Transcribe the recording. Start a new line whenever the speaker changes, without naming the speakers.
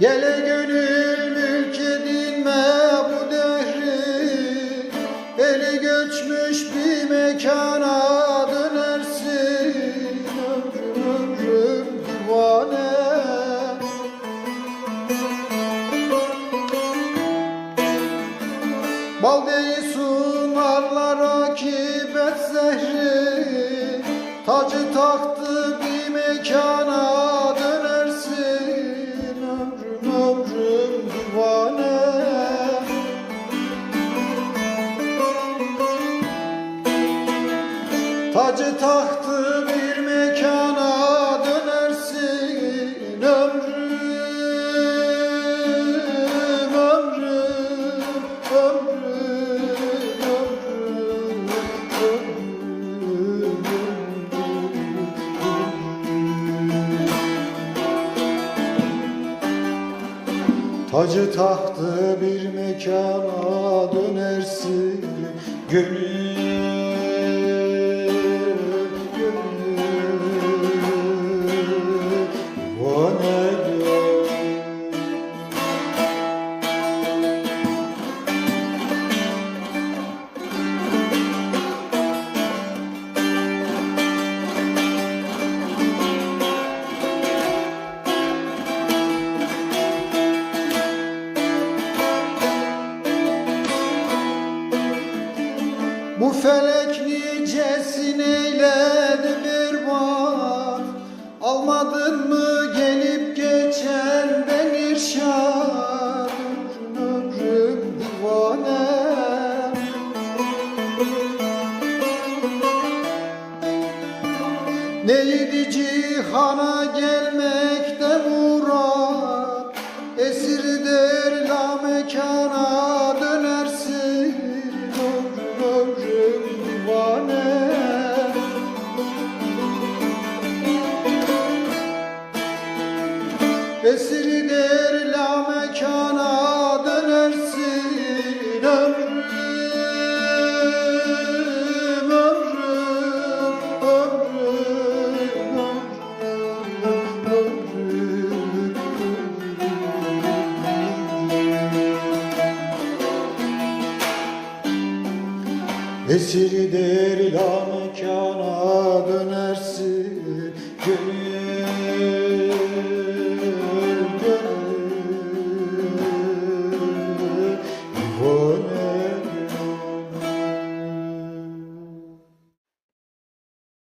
Gele gönül mülk edinme bu dehri. Eli göçmüş bir mekana dönersin. Ömrüm ömrüm divane. Bal değil sunarlar akibet zehri. Tacı taktı bir mekana Tacı taktı bir mekana dönersin ömrüm, ömrüm, ömrüm, ömrüm, ömrüm. Tacı tahtı bir mekana dönersin gönül Bu felek nicesin eyledi bir bak Almadın mı gelip geçen ben irşad Ömrüm ömrüm divane. Neydi cihana gelmekte Esir der la mekana dönersin Ömrüm ömrüm ömrüm ömrüm ömrüm. Esir der la